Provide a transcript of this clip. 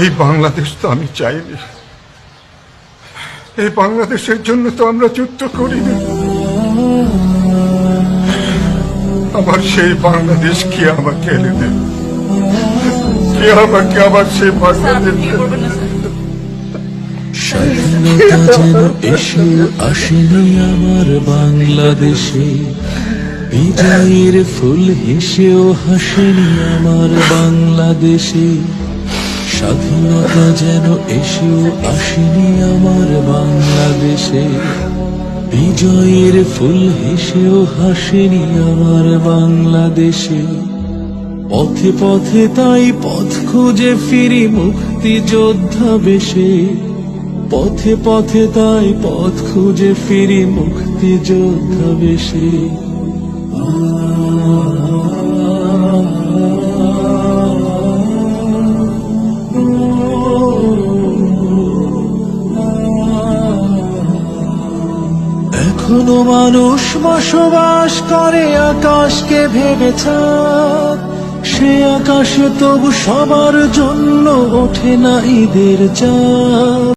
এই বাংলাদেশ তো আমি চাইনি। এই বাংলাদেশের জন্য তো আমরা যুদ্ধ করিনি। আবার সেই বাংলাদেশ কি আমাকে এনে দেবে? কে আমাকে আবার সেই বাংলাদেশ এসেও আসেনি আমার বাংলাদেশে। বিজয়ের ফুল হেসেও হাসেনি আমার বাংলাদেশে। স্বাধীনতা যেন এসেও আসেনি আমার বাংলাদেশে। বিজয়ের ফুল হেসেও হাসেনি আমার বাংলাদেশে। পথে পথে তাই পথ খুঁজে ফিরি মুক্তি যোদ্ধা বেশে। পথে পথে তাই পথ খুঁজে ফিরি মুক্তি যোদ্ধা বেশে। এখনও মানুষ বসবাস করে, আকাশকে ভেবেছে সে আকাশে তবু সবার জন্য ওঠে না ঈদের চাঁদ।